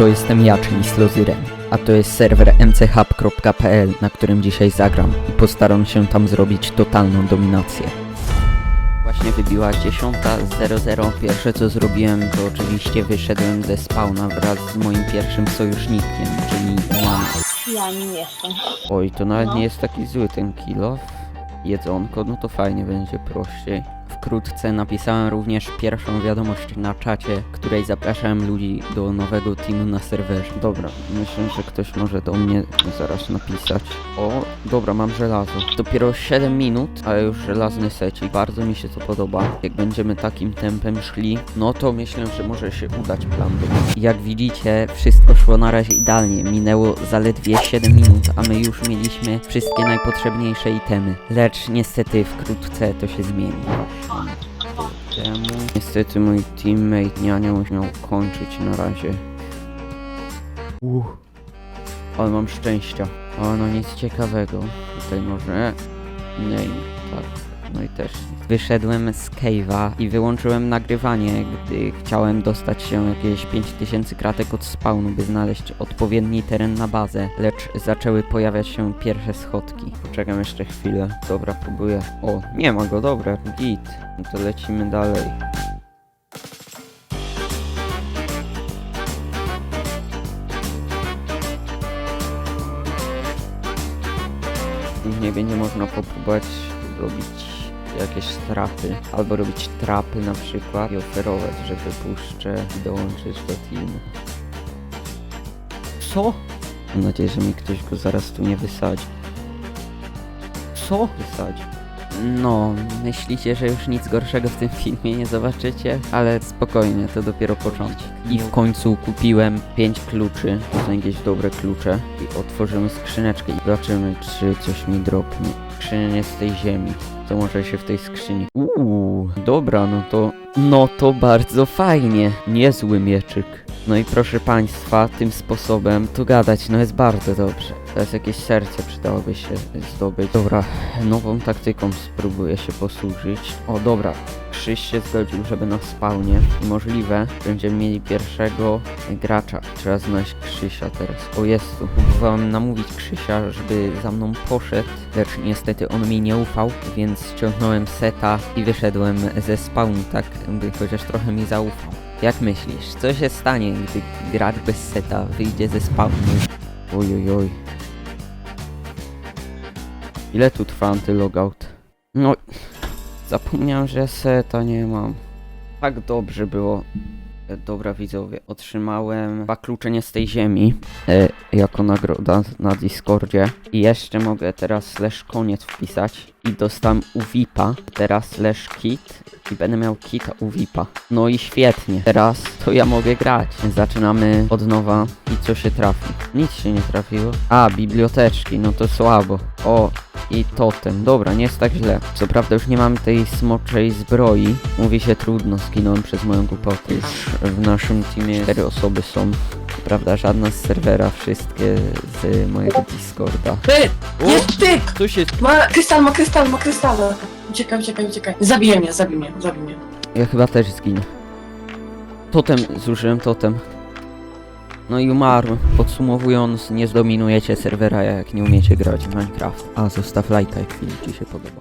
to jestem ja, czyli Slozyren, a to jest serwer mchub.pl, na którym dzisiaj zagram i postaram się tam zrobić totalną dominację. Właśnie wybiła 10.00. Pierwsze co zrobiłem to oczywiście wyszedłem ze spawna wraz z moim pierwszym sojusznikiem, czyli Jan. Ja nim jestem. Oj, to nawet No. nie jest taki zły ten kill Jedzonko, no to fajnie będzie prościej. Wkrótce napisałem również pierwszą wiadomość na czacie, której zapraszałem ludzi do nowego teamu na serwerze. Dobra, myślę, że ktoś może do mnie zaraz napisać. O, dobra, mam żelazo. Dopiero 7 minut, ale już żelazny secik. Bardzo mi się to podoba. Jak będziemy takim tempem szli, no to myślę, że może się udać plan. Jak widzicie, wszystko szło na razie idealnie. Minęło zaledwie 7 minut, a my już mieliśmy wszystkie najpotrzebniejsze itemy. Lecz niestety wkrótce to się zmieni. Temu. Niestety mój teammate Niania miał kończyć na razie. Uff. Ale mam szczęścia. O, no nic ciekawego. Tutaj może... Nie, tak. No i też. Wyszedłem z cave'a i wyłączyłem nagrywanie, gdy chciałem dostać się jakieś 5000 kratek od spawnu, by znaleźć odpowiedni teren na bazę, lecz zaczęły pojawiać się pierwsze schodki. Poczekam jeszcze chwilę. Dobra, próbuję. O, nie ma go, dobra, git. No to lecimy dalej. W niebie nie można popróbować robić jakieś strapy, albo robić trapy na przykład i oferować, że wypuszczę i dołączyć do teamu. Co? Mam nadzieję, że mi ktoś go zaraz tu nie wysadzi. Co? Wysadzi. No, myślicie, że już nic gorszego w tym filmie nie zobaczycie? Ale spokojnie, to dopiero początek. I w końcu kupiłem 5 kluczy, to jakieś dobre klucze. I otworzymy skrzyneczkę i zobaczymy, czy coś mi dropnie. Skrzynia z tej ziemi. Co może się w tej skrzyni? Uuu, dobra, no to... No to bardzo fajnie. Niezły mieczyk. No i proszę państwa, tym sposobem to gadać, no jest bardzo dobrze. Teraz jakieś serce przydałoby się zdobyć. Dobra, nową taktyką spróbuję się posłużyć. O, dobra. Krzyś się zgodził, żeby na spawnie. Możliwe, będziemy mieli pierwszego gracza. Trzeba znaleźć Krzysia teraz. O, jest tu. Próbowałem namówić Krzysia, żeby za mną poszedł, lecz niestety on mi nie ufał, więc ściągnąłem seta i wyszedłem ze spawnu, tak by chociaż trochę mi zaufał. Jak myślisz, co się stanie, gdy gracz bez seta wyjdzie ze spawnu? Oj, oj, oj. Ile tu trwa antylogout? No, zapomniałem, że seta nie mam. Tak dobrze było. E, Dobra widzowie, otrzymałem dwa klucze z tej ziemi e, jako nagroda na Discordzie i jeszcze mogę teraz slash koniec wpisać i dostałem UVIPa, teraz slash kit i będę miał kita UVIPa. No i świetnie, teraz to ja mogę grać. Zaczynamy od nowa i co się trafi? Nic się nie trafiło. A, biblioteczki, no to słabo. O, i totem. Dobra, nie jest tak źle. Co prawda już nie mam tej smoczej zbroi. Mówi się trudno, skinąłem przez moją głupotę. Już w naszym teamie cztery osoby są. Co prawda żadna z serwera, wszystkie z mojego Discorda. Ty! Jest ty! Co się... Ma krystal, ma krystal, ma krystal. Uciekaj, uciekaj, uciekaj. Zabije mnie, zabij mnie, zabij mnie. Ja chyba też zginę. Totem, zużyłem totem. No i umarłem. Podsumowując, nie zdominujecie serwera, jak nie umiecie grać w Minecraft. A zostaw lajka, jak film ci się podoba.